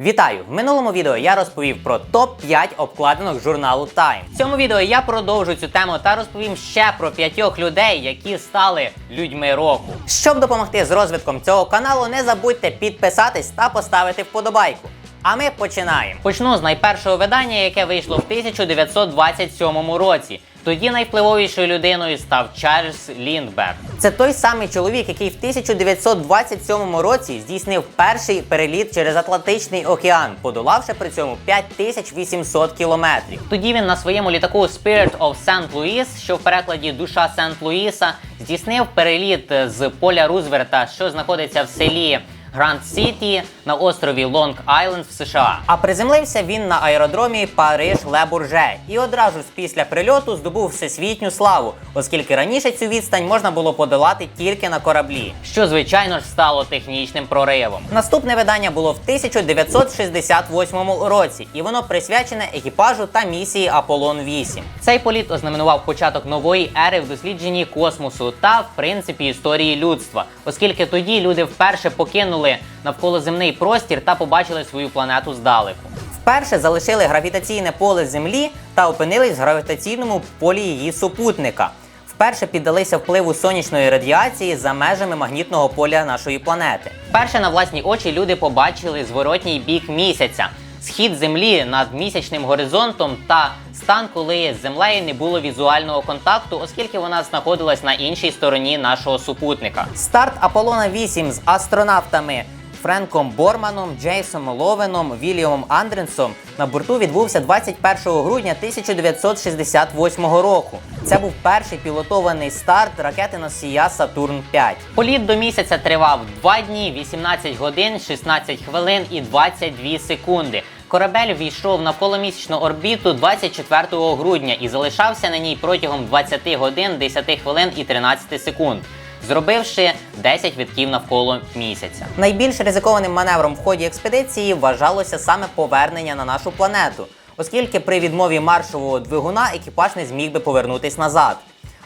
Вітаю! В минулому відео я розповів про топ-5 обкладинок журналу Time. В цьому відео я продовжу цю тему та розповім ще про п'ятьох людей, які стали людьми року. Щоб допомогти з розвитком цього каналу, не забудьте підписатись та поставити вподобайку. А ми починаємо. Почну з найпершого видання, яке вийшло в 1927 році. Тоді найвпливовішою людиною став Чарльз Ліндберг. Це той самий чоловік, який в 1927 році здійснив перший переліт через Атлантичний океан, подолавши при цьому 5800 кілометрів. Тоді він на своєму літаку Spirit of St. Louis, що в перекладі Душа Сент-Луїса, здійснив переліт з поля Рузвельта, що знаходиться в селі. Гранд Сіті на острові Лонг Айленд в США. А приземлився він на аеродромі Париж Ле Бурже і одразу ж після прильоту здобув всесвітню славу, оскільки раніше цю відстань можна було подолати тільки на кораблі, що звичайно ж стало технічним проривом. Наступне видання було в 1968 році, і воно присвячене екіпажу та місії Аполлон 8. Цей політ ознаменував початок нової ери в дослідженні космосу та, в принципі, історії людства, оскільки тоді люди вперше покинули навколоземний простір та побачили свою планету здалеку. Вперше залишили гравітаційне поле Землі та опинились в гравітаційному полі її супутника. Вперше піддалися впливу сонячної радіації за межами магнітного поля нашої планети. Вперше на власні очі люди побачили зворотній бік місяця, схід землі над місячним горизонтом та стан, коли з землею не було візуального контакту, оскільки вона знаходилась на іншій стороні нашого супутника. Старт Аполлона 8 з астронавтами. Френком Борманом, Джейсом Ловеном, Вільямом Андренсом на борту відбувся 21 грудня 1968 року. Це був перший пілотований старт ракети носія Сатурн 5. Політ до місяця тривав 2 дні, 18 годин, 16 хвилин і 22 секунди. Корабель війшов на навколомісячну орбіту 24 грудня і залишався на ній протягом 20 годин, 10 хвилин і 13 секунд зробивши 10 витків навколо місяця. Найбільш ризикованим маневром в ході експедиції вважалося саме повернення на нашу планету, оскільки при відмові маршового двигуна екіпаж не зміг би повернутись назад.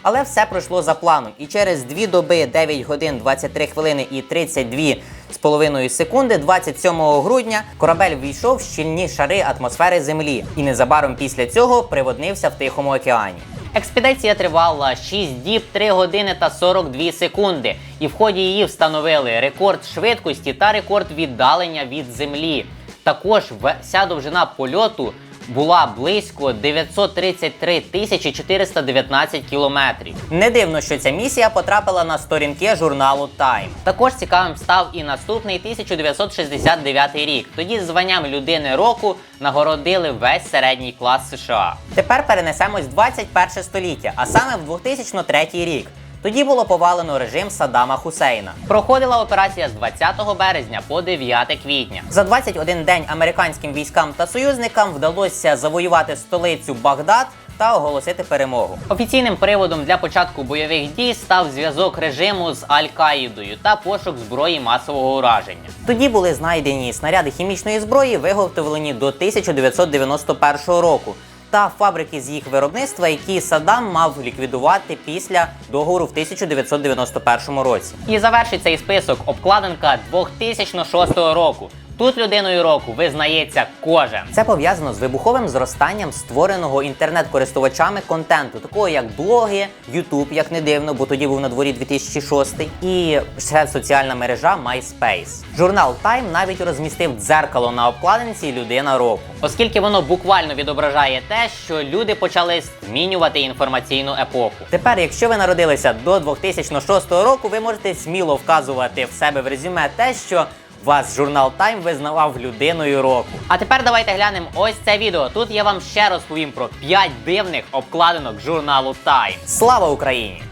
Але все пройшло за планом, і через 2 доби, 9 годин, 23 хвилини і 32 з половиною секунди, 27 грудня, корабель війшов в щільні шари атмосфери Землі і незабаром після цього приводнився в Тихому океані. Експедиція тривала 6 діб, 3 години та 42 секунди, і в ході її встановили рекорд швидкості та рекорд віддалення від землі. Також вся довжина польоту була близько 933 тисячі 419 кілометрів. Не дивно, що ця місія потрапила на сторінки журналу Time. Також цікавим став і наступний 1969 рік. Тоді званням людини року нагородили весь середній клас США. Тепер перенесемось в 21 століття, а саме в 2003 рік. Тоді було повалено режим Саддама Хусейна. Проходила операція з 20 березня по 9 квітня. За 21 день американським військам та союзникам вдалося завоювати столицю Багдад та оголосити перемогу. Офіційним приводом для початку бойових дій став зв'язок режиму з Аль-Каїдою та пошук зброї масового ураження. Тоді були знайдені снаряди хімічної зброї, виготовлені до 1991 року та фабрики з їх виробництва, які Саддам мав ліквідувати після договору в 1991 році. І завершиться і список обкладинка 2006 року. Тут людиною року визнається кожен. Це пов'язано з вибуховим зростанням створеного інтернет-користувачами контенту, такого як блоги, Ютуб, як не дивно, бо тоді був на дворі 2006, і ще соціальна мережа MySpace. Журнал Time навіть розмістив дзеркало на обкладинці Людина року, оскільки воно буквально відображає те, що люди почали змінювати інформаційну епоху. Тепер, якщо ви народилися до 2006 року, ви можете сміло вказувати в себе в резюме те, що вас журнал Time визнавав людиною року. А тепер давайте глянемо ось це відео. Тут я вам ще розповім про 5 дивних обкладинок журналу Time. Слава Україні!